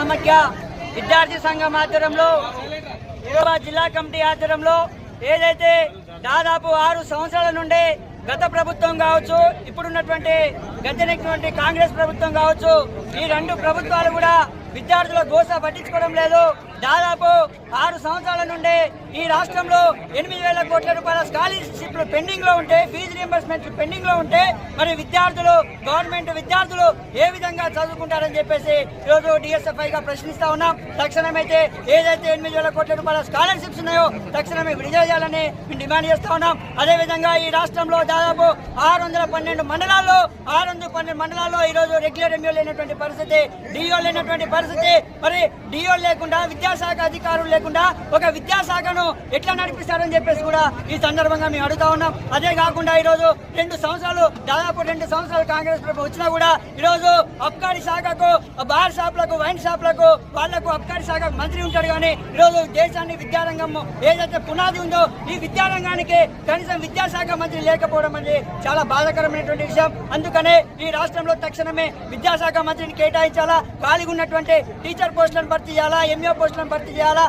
సమాఖ్య విద్యార్థి సంఘం ఆధ్వర్యంలో హైదరాబాద్ జిల్లా కమిటీ ఆధ్వర్యంలో ఏదైతే దాదాపు ఆరు సంవత్సరాల నుండి గత ప్రభుత్వం కావచ్చు ఇప్పుడున్నటువంటి గద్దెనటువంటి కాంగ్రెస్ ప్రభుత్వం కావచ్చు ఈ రెండు ప్రభుత్వాలు కూడా విద్యార్థుల దోశ పట్టించుకోవడం లేదు. దాదాపు ఆరు సంవత్సరాల నుండి ఈ రాష్ట్రంలో ఎనిమిది వేల కోట్ల రూపాయల స్కాలర్షిప్లు పెండింగ్లో ఉంటే ఫీజు రియంబర్స్మెంట్ పెండింగ్లో ఉంటే మరి విద్యార్థులు గవర్నమెంట్ విద్యార్థులు ఏ విధంగా చదువుకుంటారని చెప్పేసి ఈరోజు డిఎస్ఎఫ్ఐ గా ప్రశ్నిస్తా ఉన్నాం. తక్షణమైతే ఏదైతే ఎనిమిది వేల కోట్ల రూపాయల స్కాలర్షిప్స్ ఉన్నాయో తక్షణమే విడుదల చేయాలని మేము డిమాండ్ చేస్తా ఉన్నాం. అదేవిధంగా ఈ రాష్ట్రంలో దాదాపు ఆరు వందల పన్నెండు మండలాల్లో ఆరు వందల పన్నెండు మండలాల్లో ఈ రోజు రెగ్యులర్ ఎంఈఓ లేనటువంటి పరిస్థితి డిఓ లేనటువంటి పరిస్థితి మరి డిఓ లేకుండా విద్యాశాఖ అధికారులు లేకుండా ఒక విద్యాశాఖను ఎట్లా నడిపిస్తారని చెప్పేసి కూడా ఈ సందర్భంగా మేము అడుగుతా ఉన్నాం. అదే కాకుండా ఈ రోజు రెండు సంవత్సరాలు దాదాపు రెండు సంవత్సరాలు కాంగ్రెస్ ప్రభుత్వం వచ్చినా కూడా ఈ రోజు అబ్కారీ శాఖకు బార్ షాప్లకు వైన్ షాప్లకు వాళ్ళకు అబ్కారీ శాఖ మంత్రి ఉంటాడు కానీ ఈ రోజు దేశాన్ని విద్యారంగం ఏదైతే పునాది ఉందో ఈ విద్యారంగానికి కనీసం విద్యాశాఖ మంత్రి లేకపోవడం అనేది చాలా బాధాకరమైనటువంటి విషయం. అందుకనే ఈ రాష్ట్రంలో తక్షణమే విద్యాశాఖ మంత్రిని కేటాయించాలా? ఖాళీగా ఉన్నటువంటి టీచర్ పోస్టులను భర్తీ చేయాలా? ఎంఏ పోస్టులను భర్తీ చేయాలా?